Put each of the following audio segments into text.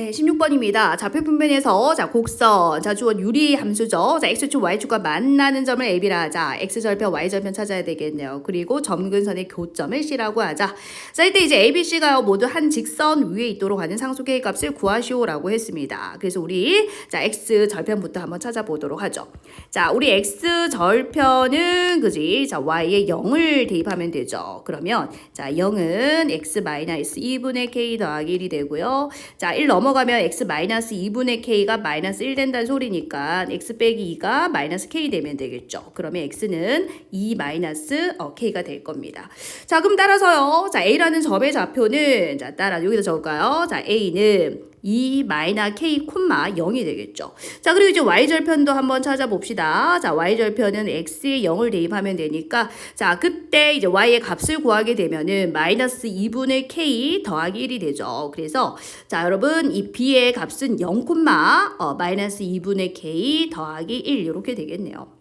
네, 16번입니다. 좌표 분변에서 자 곡선 자 주어 유리 함수죠. 자 x축 y축과 만나는 점을 ab라 하자. x절편 y절편 찾아야 되겠네요. 그리고 점근선의 교점을 c라고 하자. 자 이때 이제 a, b, c가 모두 한 직선 위에 있도록 하는 상수계의 값을 구하시오라고 했습니다. 그래서 우리 자 x절편부터 한번 찾아보도록 하죠. 자 우리 x절편은 그지? 자 y에 0을 대입하면 되죠. 그러면 자 0은 x 마이너스 2분의 k 더하기 1이 되고요. 자, 1 넘어 가면 x 마이너스 2분의 k가 마이너스 1 된다는 소리니까 x 빼기 2가 마이너스 k 되면 되겠죠. 그러면 x는 2 마이너스 어, k가 될 겁니다. 자, 그럼 따라서요. 자, a라는 점의 좌표는 자, 따라 여기다 적을까요? 자, a는 2 마이너 k 콤마 0이 되겠죠. 자, 그리고 이제 y절편도 한번 찾아봅시다. 자, y절편은 x에 0을 대입하면 되니까 자, 그때 이제 y의 값을 구하게 되면은 마이너스 2분의 k 더하기 1이 되죠. 그래서 자, 여러분 이 b의 값은 0 콤마 어, 마이너스 2분의 k 더하기 1 이렇게 되겠네요.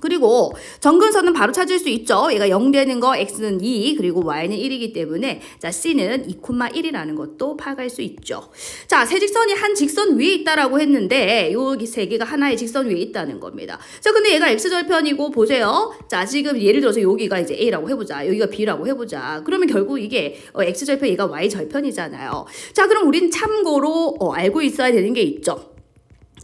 그리고 정근선은 바로 찾을 수 있죠. 얘가 0 되는 거 x는 2 그리고 y는 1이기 때문에 자 c는 2,1이라는 것도 파악할 수 있죠. 자 세직선이 한 직선 위에 있다라고 했는데 여기 세 개가 하나의 직선 위에 있다는 겁니다. 자 근데 얘가 x절편이고 보세요. 자 지금 예를 들어서 여기가 이제 a라고 해보자. 여기가 b라고 해보자. 그러면 결국 이게 어, x절편 얘가 y절편이잖아요. 자 그럼 우린 참고로 어, 알고 있어야 되는 게 있죠.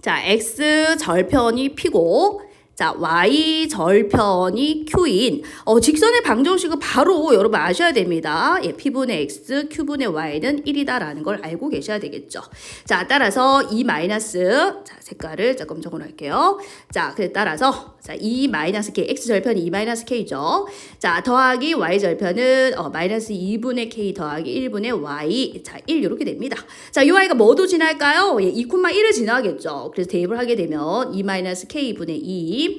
자 x절편이 p고 자, y 절편이 q인 어, 직선의 방정식을 바로 여러분 아셔야 됩니다. 예, p분의 x, q분의 y는 1이다라는 걸 알고 계셔야 되겠죠. 자, 따라서 2 마이너스 자, 색깔을 조금 적어 놓을게요. 자, 그래 따라서 자, 2 마이너스 k, x 절편이 2 마이너스 k죠. 자, 더하기 y 절편은 어, 마이너스 2분의 k 더하기 1분의 y. 자, 1 이렇게 됩니다. 자, 이 y가 뭐도 지날까요? 예, 2,1을 지나겠죠. 그래서 대입을 하게 되면 2 마이너스 k분의 2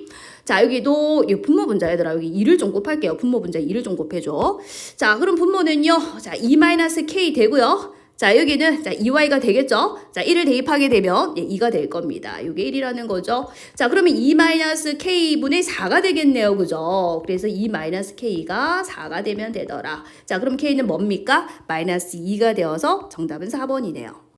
자, 여기도 이 분모 분자 얘들아 여기 2를 좀 곱할게요. 분모 분자 2를 좀 곱해줘. 자, 그럼 분모는요. 자, 2-k 되고요. 자, 여기는 자, 2y가 되겠죠? 자, 1을 대입하게 되면 예, 2가 될 겁니다. 이게 1이라는 거죠. 자, 그러면 2-k분의 4가 되겠네요. 그죠? 그래서 2-k가 4가 되면 되더라. 자, 그럼 k는 뭡니까? 마이너스 2가 되어서 정답은 4번이네요.